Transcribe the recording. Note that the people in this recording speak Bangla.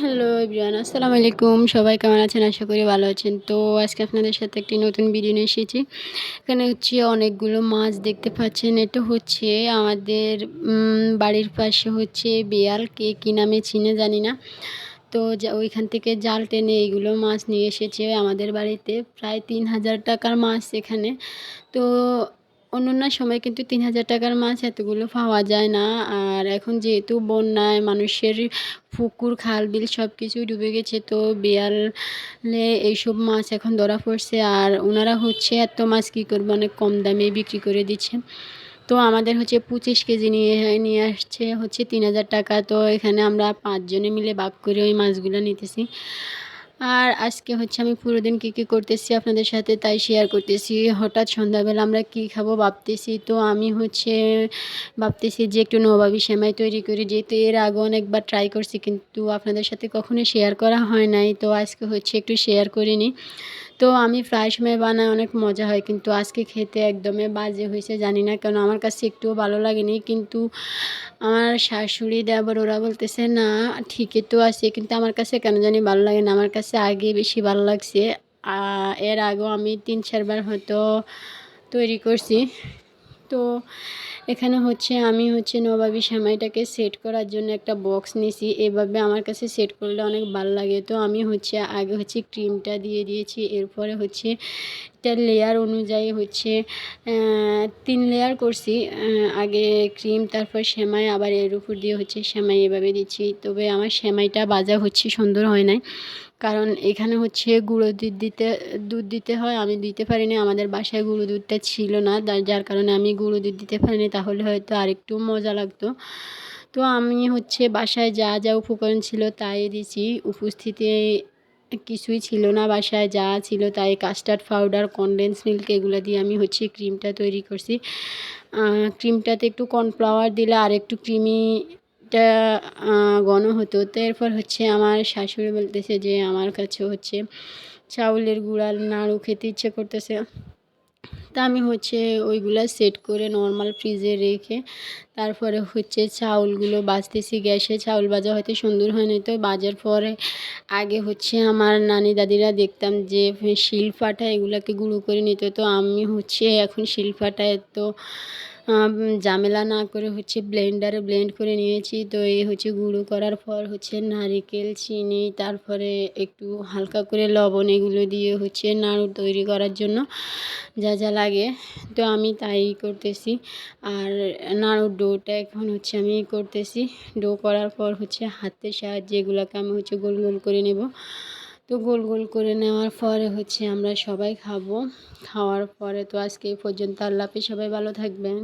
হ্যালো এভরিওয়ান আসসালামু আলাইকুম সবাই কেমন আছেন? আশা করি ভালো আছেন। তো আজকে আপনাদের সাথে একটি নতুন ভিডিও নিয়ে এসেছি। এখানে হচ্ছে অনেকগুলো মাছ দেখতে পাচ্ছেন। এটা হচ্ছে আমাদের বাড়ির পাশে হচ্ছে বেয়াল কে কী নামে চিনে জানি না। তো ওইখান থেকে জাল টেনে এইগুলো মাছ নিয়ে এসেছে আমাদের বাড়িতে। প্রায় তিন হাজার টাকার মাছ এখানে। তো অন্যান্য সময় কিন্তু তিন হাজার টাকার মাছ এতগুলো পাওয়া যায় না। আর এখন যেহেতু বন্যায় মানুষের পুকুর, খাল, বিল সব কিছুই ডুবে গেছে, তো বেয়ালে এইসব মাছ এখন ধরা পড়ছে। আর ওনারা হচ্ছে এত মাছ কী করবে, অনেক কম দামে বিক্রি করে দিচ্ছে। তো আমাদের হচ্ছে পঁচিশ কেজি নিয়ে নিয়ে আসছে হচ্ছে তিন হাজার টাকা। তো এখানে আমরা পাঁচজনে মিলে বাক করে ওই মাছগুলো নিতেছি। আর আজকে হচ্ছে আমি পুরো দিন কী কী করতেছি আপনাদের সাথে তাই শেয়ার করতেছি। হঠাৎ সন্ধ্যাবেলা আমরা কি খাব ভাবতেছি তো আমি হচ্ছে ভাবতেছি যে একটু নবাবি সেমাই তৈরি করি। যেহেতু এর আগে অনেকবার ট্রাই করছি কিন্তু আপনাদের সাথে কখনো শেয়ার করা হয় নাই। তো আজকে হচ্ছে একটু শেয়ার করিনি। তো আমি প্রায় সময় বানাই অনেক মজা হয়, কিন্তু আজকে খেতে একদমই বাজে হয়েছে, জানি না কেন। আমার কাছে একটুও ভালো লাগেনি, কিন্তু আমার শাশুড়ি দেবর ওরা বলতেছে, না, ঠিকই তো আছে, কিন্তু আমার কাছে কেন জানি ভালো লাগে না, আমার কাছে আগে বেশি ভালো লাগছে। এর আগেও আমি তিন, চারবার হয়তো তৈরি করছি। তো এখানে হচ্ছে আমি হচ্ছে নবাবি সেমাইটাকে সেট করার জন্য একটা বক্স নিয়েছি এভাবে আমার কাছে সেট করলে অনেক ভালো লাগে। তো আমি হচ্ছে আগে হচ্ছে ক্রিমটা দিয়ে দিয়েছি। এরপরে হচ্ছে এটা লেয়ার অনুযায়ী হচ্ছে তিন লেয়ার করছি। আগে ক্রিম তারপর সেমাই আবার এর উপর দিয়ে হচ্ছে সেমাই এভাবে দিচ্ছি। তবে আমার সেমাইটা বাজা হচ্ছে সুন্দর হয় নাই। কারণ এখানে হচ্ছে গুঁড়ো দুধ দিতে দুধ দিতে হয়, আমি দিতে পারিনি, আমাদের বাসায় গুঁড়ো দুধটা ছিল না যার কারণে আমি গুঁড়ো দুধ দিতে পারিনি, তাহলে হয়তো আরেকটু মজা লাগতো। তো আমি হচ্ছে বাসায় যা যা উপকরণ ছিল তাই দিছি উপস্থিতি কিছুই ছিল না বাসায়, যা ছিল তাই কাস্টার্ড পাউডার কনডেন্স মিল্ক এগুলো দিয়ে আমি হচ্ছে ক্রিমটা তৈরি করছি। ক্রিমটাতে একটু কর্নফ্লাওয়ার দিলে আর একটু ক্রিমি একটা ঘন হতো। তো এরপর হচ্ছে আমার শাশুড়ি বলতেছে যে, আমার কাছে হচ্ছে চাউলের গুঁড়া, নাড়ু খেতে ইচ্ছে করতেছে। তা আমি হচ্ছে ওইগুলা সেট করে নর্মাল ফ্রিজে রেখে তারপরে হচ্ছে চাউলগুলো বাজতেছি গ্যাসে। চাউল ভাজা হয়তো সুন্দর হয়নি তো। বাজার পরে আগে হচ্ছে আমার নানি দাদিরা দেখতাম যে, শিল ফাটা এগুলাকে গুঁড়ো করে নিত। তো আমি হচ্ছে এখন শিল ফাটা এত ঝামেলা না করে হচ্ছে ব্লেন্ডারে ব্লেন্ড করে নিয়েছি। তো এই হচ্ছে গুঁড়ো করার পর হচ্ছে নারিকেল, চিনি, তারপরে একটু হালকা করে লবণ এগুলো দিয়ে হচ্ছে নাড়ু তৈরি করার জন্য যা যা লাগে। তো আমি তাই করতেছি। আর নাড়ুর ডোটা এখন হচ্ছে আমি করতেছি। ডো করার পর হচ্ছে হাতের সাহায্যে এগুলোকে আমি হচ্ছে গোল গোল করে নেব। তো গোল গোল করে নেওয়ার পরে হচ্ছে আমরা সবাই খাব। খাওয়ার পরে তো আজকে এই পর্যন্ত আল্লাপে সবাই ভালো থাকবেন।